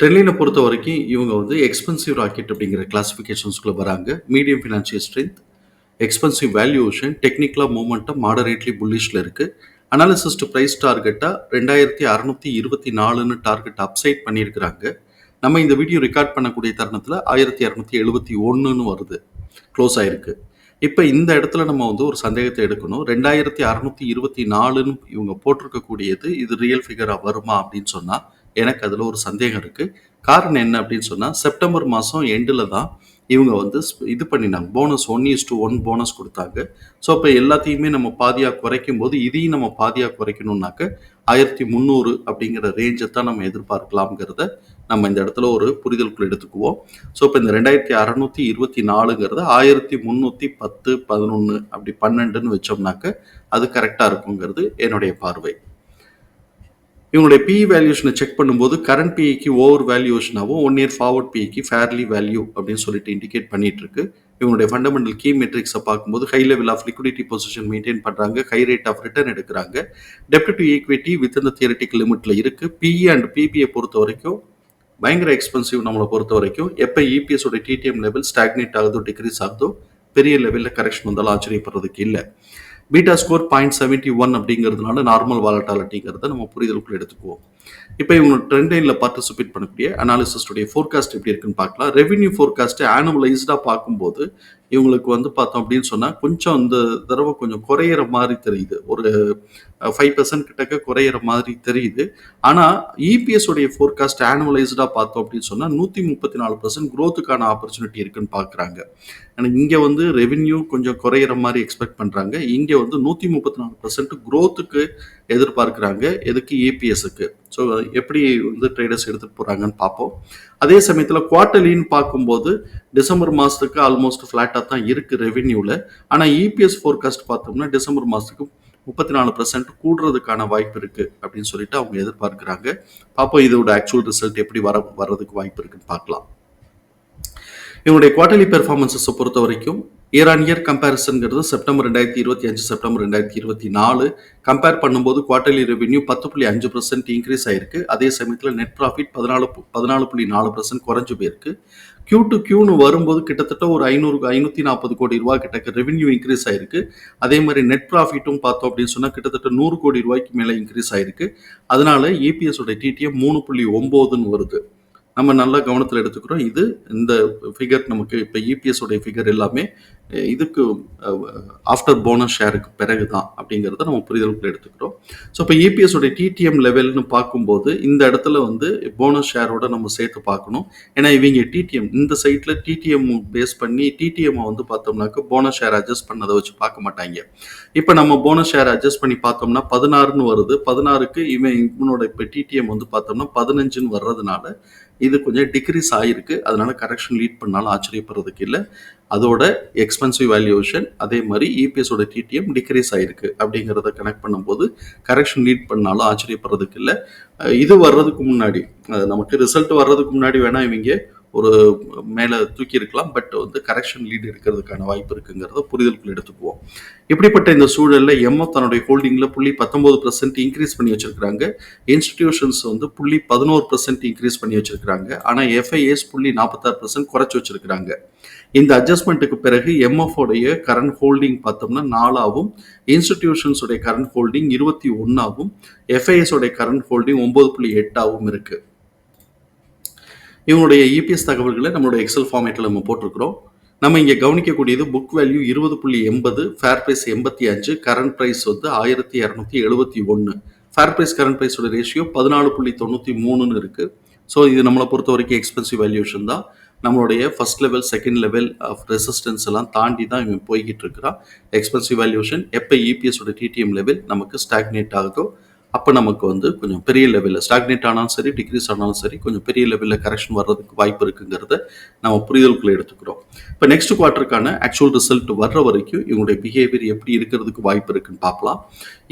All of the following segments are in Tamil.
ட்ரெண்ட்லைனை பொறுத்த வரைக்கும் இவங்க வந்து எக்ஸ்பென்சிவ் ராக்கெட் அப்படிங்கிற கிளாஸிஃபிகேஷன்ஸ்குள்ளே வராங்க. Medium financial strength expensive valuation டெக்னிக்கலாக மூமெண்ட்டாக மாடரேட்லி புல்லிஷில் இருக்குது அனாலிசிஸ்ட் ப்ரைஸ் டார்கெட்டாக ரெண்டாயிரத்தி அறநூற்றி இருபத்தி நாலுன்னு டார்கெட் அப்சைட் பண்ணியிருக்கிறாங்க. நம்ம இந்த வீடியோ ரெக்கார்ட் பண்ணக்கூடிய தருணத்தில் ஆயிரத்தி இரநூத்தி எழுபத்தி ஒன்றுன்னு வருது. க்ளோஸ் ஆகிருக்கு இப்போ இந்த இடத்துல நம்ம வந்து ஒரு சந்தேகத்தை எடுக்கணும். ரெண்டாயிரத்தி அறநூற்றி இருபத்தி நாலுன்னு இவங்க போட்டிருக்கக்கூடியது இது ரியல் ஃபிகராக வருமா அப்படின்னு சொன்னால் எனக்கு அதில் ஒரு சந்தேகம் இருக்குது காரணம் என்ன அப்படின்னு சொன்னால் செப்டம்பர் மாதம் எண்டில் தான் இவங்க வந்து இது பண்ணினாங்க. Bonus one is two one bonus கொடுத்தாங்க. ஸோ அப்போ எல்லாத்தையுமே நம்ம பாதியாக குறைக்கும் போது இதையும் நம்ம பாதியாக குறைக்கணும்னாக்க ஆயிரத்தி முந்நூறு அப்படிங்கிற ரேஞ்சை தான் நம்ம எதிர்பார்க்கலாம்ங்கிறத நம்ம இந்த இடத்துல ஒரு புரிதலுக்குள் எடுத்துக்குவோம். ஸோ இப்போ இந்த ரெண்டாயிரத்தி அறநூற்றி இருபத்தி நாலுங்கிறத ஆயிரத்தி முந்நூற்றி பத்து பதினொன்று அப்படி பன்னெண்டுன்னு வச்சோம்னாக்க அது கரெக்டாக இருக்குங்கிறது என்னுடைய பார்வை. இவங்களுடைய பி வேல்யூஷனை செக் பண்ணும்போது கரண்ட் பிஇக்கு ஓவர் வேல்யூஷனாகவும் ஒன் இயர் ஃபார்வர்ட் பிஐக்கு ஃபேர்லி வேல்யூ அப்படின்னு சொல்லிட்டு இண்டிகேட் பண்ணிட்டு இருக்கு இவங்களுடைய ஃபண்டமெண்டல் கீ மெட்ரிக்ஸை பார்க்கும்போது high level of liquidity position maintain பண்ணுறாங்க ஹை ரேட் ஆஃப் ரிட்டர்ன் எடுக்கிறாங்க. டெப்ட் டு ஈக்விட்டி வித் இந்த தியரட்டிக் லிமிட்ல இருக்கு. பிஇ அண்ட் பிபியை பொறுத்த வரைக்கும் பயங்கர எக்ஸ்பென்சிவ் நம்மளை பொறுத்த வரைக்கும். எப்போ இபிஎஸோட டிடிஎம் லெவல் ஸ்டாக்னேட் ஆகுதோ டிக்ரீஸ் ஆகுதோ பெரிய லெவலில் கரெக்ஷன் வந்தாலும் ஆச்சரியப்படுறதுக்கு இல்லை. Beta score point seventy one அப்படிங்கிறதுனால நார்மல் வாலட்டாலிட்டிங்கிறத நம்ம புரிதலுக்குள்ள எடுத்துக்குவோம். இப்போ இவங்க ட்ரெண்ட் லைனில் பார்ட்டிசிபேட் பண்ணக்கூடிய அனாலிசிஸ்டுடைய ஃபோர்காஸ்ட் எப்படி இருக்குன்னு பார்க்கலாம். ரெவென்யூ ஃபோர்காஸ்ட் ஆனுவலைஸ்டாக பார்க்கும்போது இவங்களுக்கு வந்து பார்த்தோம் அப்படின்னு சொன்னால் கொஞ்சம் இந்த தடவை கொஞ்சம் குறையிற மாதிரி தெரியுது. ஒரு ஃபைவ் பர்சன்ட் கிட்டக்க குறையிற மாதிரி தெரியுது. ஆனால் இபிஎஸ் உடைய ஃபோர்காஸ்ட் ஆனுவலைஸ்டாக பார்த்தோம் அப்படின்னு சொன்னால் நூற்றி முப்பத்தி நாலு பர்சன்ட் க்ரோத்துக்கான ஆப்பர்ச்சுனிட்டி இருக்குன்னு பார்க்குறாங்க. ஆனால் இங்கே வந்து ரெவென்யூ கொஞ்சம் குறையிற மாதிரி எக்ஸ்பெக்ட் பண்ணுறாங்க இங்கே வந்து நூற்றி முப்பத்தி நாலு பர்சன்ட் க்ரோத்துக்கு எதிர்பார்க்குறாங்க. எதுக்கு ஏபிஎஸ்க்கு ஸோ எப்படி வந்து ட்ரேடர்ஸ் எடுத்துகிட்டு போகிறாங்கன்னு பார்ப்போம். அதே சமயத்தில் குவார்ட்டர்லின்னு பார்க்கும்போது டிசம்பர் மாதத்துக்கு ஆல்மோஸ்ட் ஃப்ளாட்டாக தான் இருக்குது ரெவென்யூவில் ஆனால் இபிஎஸ் ஃபோர்காஸ்ட் பார்த்தோம்னா டிசம்பர் மாதத்துக்கு முப்பத்தி நாலு பர்சன்ட் கூடுறதுக்கான வாய்ப்பு இருக்குது அப்படின்னு சொல்லிட்டு அவங்க எதிர்பார்க்குறாங்க. பார்ப்போம் இதோட ஆக்சுவல் ரிசல்ட் எப்படி வர வர்றதுக்கு வாய்ப்பு இருக்குன்னு பார்க்கலாம். இவனுடைய குவார்டர்லி பெர்ஃபார்மன்ஸஸை பொறுத்த வரைக்கும் இயர் ஆன் இயர் கம்பேரிசன்கிறது செப்டம்பர் ரெண்டாயிரத்தி இருபத்தி அஞ்சு செப்டம்பர் ரெண்டாயிரத்தி இருபத்தி நாலு. கம்பேர் பண்ணும்போது குவார்டர்லி ரெவென்யூ பத்து புள்ளி அஞ்சு பர்சன்ட் இன்க்ரீஸ் ஆயிருக்கு. அதே சமயத்தில் நெட் ப்ராஃபிட் பதினாலு பதினாலு புள்ளி நாலு பர்சன்ட் குறைஞ்சு போயிருக்கு. கியூ டு கியூன்னு வரும்போது கிட்டத்தட்ட ஒரு ஐநூறு ஐநூற்றி நாற்பது கோடி ரூபாய் கிட்ட ரெவென்யூ இன்க்ரீஸ் ஆயிருக்கு. அதே மாதிரி நெட் ப்ராஃபிட்டும் பார்த்தோம் அப்படின்னு சொன்னால் கிட்டத்தட்ட நூறு கோடி ரூபாய்க்கு மேலே இன்க்ரீஸ் ஆயிருக்கு. அதனால ஏபிஎஸ் உடைய டிடிஎம் மூணு புள்ளி ஒம்போதுன்னு வருது. நம்ம நல்லா கவனத்தில் எடுத்துக்கிறோம். இது இந்த ஃபிகர் நமக்கு இப்போ இபிஎஸ் உடைய ஃபிகர் எல்லாமே இதுக்கு ஆஃப்டர் போனஸ் ஷேருக்கு பிறகு தான் அப்படிங்கிறத நம்ம புரிதலுக்குள்ள எடுத்துக்கிறோம். ஸோ இப்போ இபிஎஸ் உடைய டிடிஎம் லெவல்னு பார்க்கும்போது இந்த இடத்துல வந்து போனஸ் ஷேரோட நம்ம சேர்த்து பார்க்கணும். ஏன்னா இவங்க டிடிஎம் இந்த சைட்டில் டிடிஎம் பேஸ் பண்ணி டிடிஎம்மை வந்து பார்த்தோம்னாக்க போனஸ் ஷேர் அட்ஜஸ்ட் பண்ணதை வச்சு பார்க்க மாட்டாங்க. இப்போ நம்ம போனஸ் ஷேர் அட்ஜஸ்ட் பண்ணி பார்த்தோம்னா பதினாறுன்னு வருது. பதினாறுக்கு இவன் இவனோட இப்போ டிடிஎம் வந்து பார்த்தோம்னா பதினஞ்சுன்னு வர்றதுனால இது கொஞ்சம் டிக்ரீஸ் ஆகிருக்கு அதனால கரெக்ஷன் லீட் பண்ணாலும் ஆச்சரியப்படுறதுக்கு இல்லை. அதோட எக்ஸ்பென்சிவ் வேல்யூஷன் அதே மாதிரி இபிஎஸோட டிடிஎம் டிக்ரீஸ் ஆகிருக்கு அப்படிங்கிறத கனெக்ட் பண்ணும்போது கரெக்ஷன் லீட் பண்ணாலும் ஆச்சரியப்படுறதுக்கு இல்லை. இது வர்றதுக்கு முன்னாடி நமக்கு ரிசல்ட் வர்றதுக்கு முன்னாடி வேணால் இவங்க ஒரு மேலே தூக்கி இருக்கலாம் பட் வந்து கரெக்ஷன் லீடு இருக்கிறதுக்கான வாய்ப்பு இருக்குங்கிறத புரிதலுக்குள் எடுத்துக்குவோம். இப்படிப்பட்ட இந்த சூழலில் எம்எஃப் தன்னுடைய ஹோல்டிங்கில் புள்ளி பத்தொம்போது பர்சன்ட் இன்க்ரீஸ் பண்ணி வச்சிருக்கிறாங்க. இன்ஸ்டிடியூஷன்ஸ் வந்து புள்ளி பதினோரு பர்சன்ட் இன்க்ரீஸ் பண்ணி வச்சிருக்கிறாங்க. ஆனால் எஃப்ஐஎஸ் புள்ளி நாற்பத்தாறு பர்சன்ட் குறைச்சி வச்சிருக்கிறாங்க. இந்த அட்ஜஸ்ட்மெண்ட்டுக்கு பிறகு எம்எஃப் உடைய கரண்ட் ஹோல்டிங் பார்த்தோம்னா நாலாவும் இன்ஸ்டிடியூஷன்ஸ் உடைய கரண்ட் ஹோல்டிங் இருபத்தி ஒன்றாவும் எஃப்ஐஎஸ் உடைய கரண்ட் ஹோல்டிங் ஒன்பது புள்ளி எட்டாகவும் இருக்குது இவனுடைய இபிஎஸ் தகவல்களை நம்மளோட எக்ஸல் ஃபார்மேட்டில் நம்ம போட்டிருக்கிறோம். நம்ம இங்கே கவனிக்கக்கூடியது புக் வேல்யூ இருபது புள்ளி எண்பது ஃபேர் ப்ரைஸ் எண்பத்தி அஞ்சு கரண்ட் ப்ரைஸ் வந்து ஆயிரத்தி இரநூத்தி எழுபத்தி ஒன்று ஃபேர் ப்ரைஸ் கரண்ட் ப்ரைஸோட ரேஷியோ பதினாலு புள்ளி தொண்ணூற்றி மூணுன்னு இருக்குது ஸோ இது நம்மளை பொறுத்த வரைக்கும் எக்ஸ்பென்சிவ் வேல்யூஷன் தான். நம்மளுடைய first level second level of resistance எல்லாம் தாண்டி தான் இவன் போய்கிட்டு இருக்கிறான். எக்ஸ்பென்சிவ் வேல்யூஷன் எப்போ இபிஎஸோட டிடிஎம் லெவல் நமக்கு ஸ்டாக்னேட் ஆகுதோ அப்போ நமக்கு வந்து கொஞ்சம் பெரிய லெவலில் ஸ்டாக்னேட் ஆனாலும் சரி டிக்ரீஸ் ஆனாலும் சரி கொஞ்சம் பெரிய லெவலில் கரெக்ஷன் வர்றதுக்கு வாய்ப்பு இருக்குங்கிறத நம்ம புரிதலுக்குள்ளே எடுத்துக்கிறோம். இப்போ நெக்ஸ்ட் குவார்ட்டருக்கான ஆக்சுவல் ரிசல்ட் வர்ற வரைக்கும் இவங்களுடைய பிஹேவியர் எப்படி இருக்கிறதுக்கு வாய்ப்பு இருக்குன்னு பார்க்கலாம்.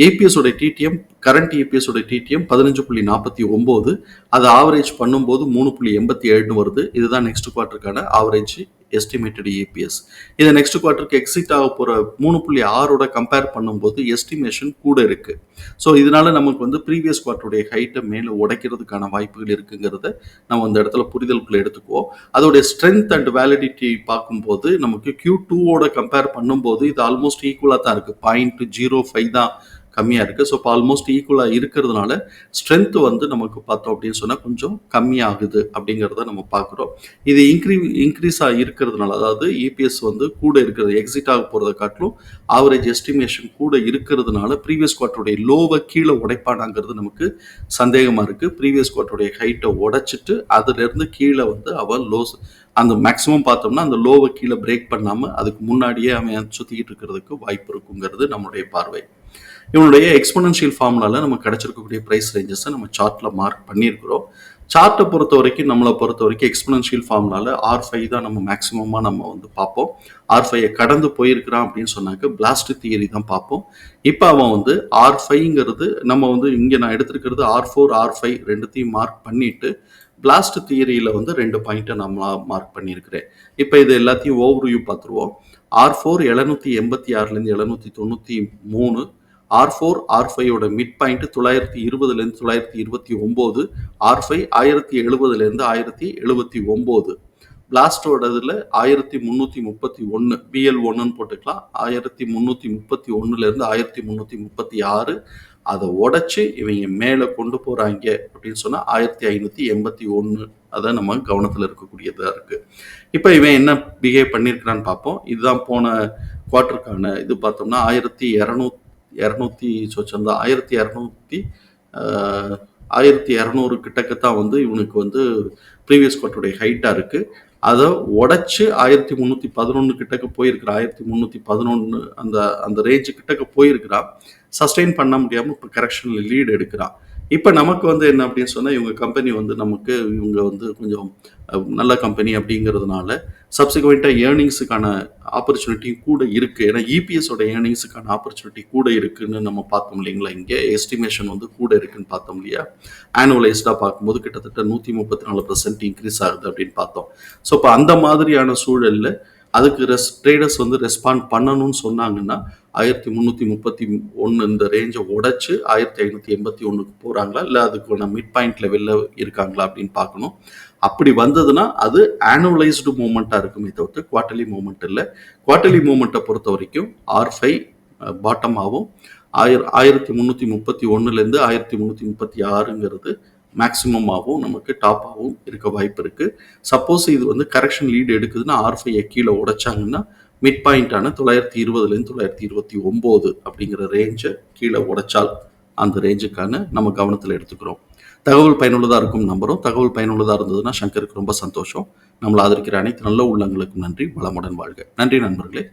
ஏபிஎஸோட டிடிஎம் கரண்ட் ஏபிஎஸோட டிடிஎம் பதினஞ்சு புள்ளி நாற்பத்தி ஒம்பது அதை ஆவரேஜ் பண்ணும்போது மூணு புள்ளி எண்பத்தி ஏழுன்னு வருது. இதுதான் நெக்ஸ்ட் குவார்ட்டருக்கான ஆவரேஜ் எஸ்டிமேட்டட் ஏபிஎஸ் இதை நெக்ஸ்ட் குவார்ட்டருக்கு எக்ஸிட் ஆக போகிற மூணு புள்ளி ஆறோட கம்பேர் பண்ணும்போது எஸ்டிமேஷன் கூட இருக்கு. ஸோ இதனால நமக்கு வந்து ப்ரீவியஸ் குவார்ட்டருடைய ஹைட்டை மேலே உடைக்கிறதுக்கான வாய்ப்புகள் இருக்குங்கிறத நம்ம அந்த இடத்துல புரிதலுக்குள்ள எடுத்துக்குவோம். அதோடைய ஸ்ட்ரென்த் அண்ட் வேலிடிட்டி பார்க்கும்போது நமக்கு கியூ டூவோட கம்பேர் பண்ணும்போது இது ஆல்மோஸ்ட் ஈக்குவலாக தான் இருக்குது பாயிண்ட் ஜீரோ ஃபைவ் தான் கம்மியாக இருக்குது ஸோ இப்போ ஆல்மோஸ்ட் ஈக்குவலாக இருக்கிறதுனால ஸ்ட்ரென்த் வந்து நமக்கு பார்த்தோம் அப்படின்னு சொன்னால் கொஞ்சம் கம்மியாகுது அப்படிங்கிறத நம்ம பார்க்குறோம். இது இன்க்ரீ இன்க்ரீஸாக இருக்கிறதுனால அதாவது இபிஎஸ் வந்து கூட இருக்கிறது எக்ஸிட் ஆக போகிறத காட்டிலும் ஆவரேஜ் எஸ்டிமேஷன் கூட இருக்கிறதுனால ப்ரீவியஸ் குவார்ட்டருடைய லோவை கீழே உடைப்பானாங்கிறது நமக்கு சந்தேகமாக இருக்குது ப்ரீவியஸ் குவார்ட்டருடைய ஹைட்டை உடைச்சிட்டு அதுலேருந்து கீழே வந்து அவள் லோஸ் அந்த மேக்ஸிமம் பார்த்தோம்னா அந்த லோவை கீழே பிரேக் பண்ணாமல் அதுக்கு முன்னாடியே அவன் சுற்றிக்கிட்டு இருக்கிறதுக்கு வாய்ப்பு இருக்குங்கிறது நம்மளுடைய பார்வை. இவனுடைய எக்ஸ்பனன்ஷியல் ஃபார்முலாவில் நமக்கு கிடைச்சிருக்கக்கூடிய ப்ரைஸ் ரேஞ்சஸை நம்ம சார்ட்டில் மார்க் பண்ணியிருக்கிறோம். சார்ட்டை பொறுத்த வரைக்கும் நம்மளை பொறுத்த வரைக்கும் எக்ஸ்பனன்ஷியல் ஃபார்முலாவில் ஆர் ஃபைவ் தான் நம்ம மேக்ஸிமமாக நம்ம வந்து பார்ப்போம். ஆர் ஃபைவை கடந்து போயிருக்கிறான் அப்படின்னு சொன்னாக்க பிளாஸ்ட் தியரி தான் பார்ப்போம். இப்போ அவன் வந்து ஆர் ஃபைவ்ங்கிறது நம்ம வந்து இங்கே நான் எடுத்திருக்கிறது ஆர் ஃபோர் ஆர் ஃபைவ் ரெண்டுத்தையும் மார்க் பண்ணிட்டு பிளாஸ்ட் தியரியில் வந்து ரெண்டு பாயிண்ட்டை நம்ம மார்க் பண்ணியிருக்கிறேன். இப்போ இது எல்லாத்தையும் ஓவர்வியூ பார்த்துருவோம். ஆர் ஃபோர் எழுநூற்றி எண்பத்தி ஆறுலேருந்து எழுநூற்றி தொண்ணூற்றி மூணு ஆர் ஃபோர் ஆர் ஃபைவோட மிட் பாயிண்ட் தொள்ளாயிரத்தி இருபதுலேருந்து தொள்ளாயிரத்தி இருபத்தி ஒம்பது ஆர் ஃபைவ் ஆயிரத்தி எழுபதுலேருந்து ஆயிரத்தி எழுபத்தி ஒம்பது. பிளாஸ்டோட இதில் ஆயிரத்தி முந்நூற்றி முப்பத்தி ஒன்று பிஎல் ஒன்றுன்னு போட்டுக்கலாம். ஆயிரத்தி முந்நூற்றி முப்பத்தி ஒன்றுலேருந்து ஆயிரத்தி முந்நூற்றி முப்பத்தி ஆறு. அதை உடச்சி இவங்க மேலே கொண்டு போகிறாங்க அப்படின்னு சொன்னால் ஆயிரத்தி ஐநூற்றி எண்பத்தி ஒன்று அதை நம்ம கவனத்தில் இருக்கக்கூடியதாக இருக்குது இப்போ இவன் என்ன பிஹேவ் பண்ணியிருக்கிறான்னு பார்ப்போம். இதுதான் போன குவார்ட்டருக்கான இது பார்த்தோம்னா ஆயிரத்தி இரநூத்தி இரநூத்தி சொச்சந்தான் ஆயிரத்தி இரநூத்தி ஆயிரத்தி இரநூறு கிட்டக்கத்தான் வந்து இவனுக்கு வந்து ப்ரீவியஸ் குவார்ட்டருடைய ஹைட்டாக இருக்குது அதை உடச்சி ஆயிரத்தி முந்நூற்றி பதினொன்று கிட்டக்க போயிருக்கிறான். ஆயிரத்தி முந்நூற்றி பதினொன்று அந்த அந்த ரேஞ்சு கிட்டக்க போயிருக்கிறான். சஸ்டெயின் பண்ண முடியாமல் இப்போ கரெக்ஷனில் லீடு எடுக்கிறான். இப்போ நமக்கு வந்து என்ன அப்படின்னு சொன்னால் இவங்க கம்பெனி வந்து நமக்கு இவங்க வந்து கொஞ்சம் நல்ல கம்பெனி அப்படிங்கிறதுனால சப்சிக்வெண்ட்டாக ஏர்னிங்ஸுக்கான ஆப்பர்ச்சுனிட்டியும் கூட இருக்குது ஏன்னா இபிஎஸோட ஏர்னிங்ஸுக்கான ஆப்பர்ச்சுனிட்டி கூட இருக்குதுன்னு நம்ம பார்த்தோம் இல்லைங்களா? இங்கே எஸ்டிமேஷன் வந்து கூட இருக்குன்னு பார்த்தோம் இல்லையா? ஆனுவலைஸ்டாக பார்க்கும்போது கிட்டத்தட்ட நூற்றி முப்பத்தி நாலு பர்சன்ட் இன்க்ரீஸ் ஆகுது அப்படின்னு பார்த்தோம். ஸோ இப்போ அந்த மாதிரியான சூழலில் அதுக்கு ரெஸ் ட்ரேடர்ஸ் வந்து ரெஸ்பாண்ட் பண்ணணும்னு சொன்னாங்கன்னா ஆயிரத்தி முந்நூற்றி முப்பத்தி ஒன்று இந்த ரேஞ்சை உடச்சி ஆயிரத்தி ஐநூற்றி எண்பத்தி ஒன்றுக்கு போகிறாங்களா இல்லை அதுக்கான மிட் பாயிண்ட் லெவலில் இருக்காங்களா அப்படின்னு பார்க்கணும். அப்படி வந்ததுன்னா அது ஆனுவலைஸ்டு மூமெண்ட்டாக இருக்குமே தவிர்த்து குவார்டர்லி மூமெண்ட் இல்லை. குவார்டர்லி மூமெண்ட்டை பொறுத்த வரைக்கும் ஆர் ஃபைவ் பாட்டமாகவும் ஆயிர ஆயிரத்தி முந்நூற்றி முப்பத்தி ஒன்றுலேருந்து ஆயிரத்தி முந்நூற்றி முப்பத்தி ஆறுங்கிறது மேக்ஸிமமாகவும் நமக்கு டாப்பாகவும் இருக்க வாய்ப்பு இருக்குது சப்போஸ் இது வந்து கரெக்ஷன் லீடு எடுக்குதுன்னா ஆர் ஃபைவை கீழே உடைச்சாங்கன்னா மிட் பாயிண்டான தொள்ளாயிரத்தி இருபதுலேருந்து தொள்ளாயிரத்தி இருபத்தி ஒம்பது அப்படிங்கிற ரேஞ்சை கீழே உடைச்சால் அந்த ரேஞ்சுக்கான நம்ம கவனத்தில் எடுத்துக்கிறோம். தகவல் பயனுள்ளதாக இருக்கும் நம்புகிறோம் தகவல் பயனுள்ளதாக இருந்ததுன்னா சங்கருக்கு ரொம்ப சந்தோஷம். நம்மளை ஆதரிக்கிற அனைத்து நல்ல உள்ளங்களுக்கும் நன்றி. வளமுடன் வாழ்க. நன்றி நண்பர்களே.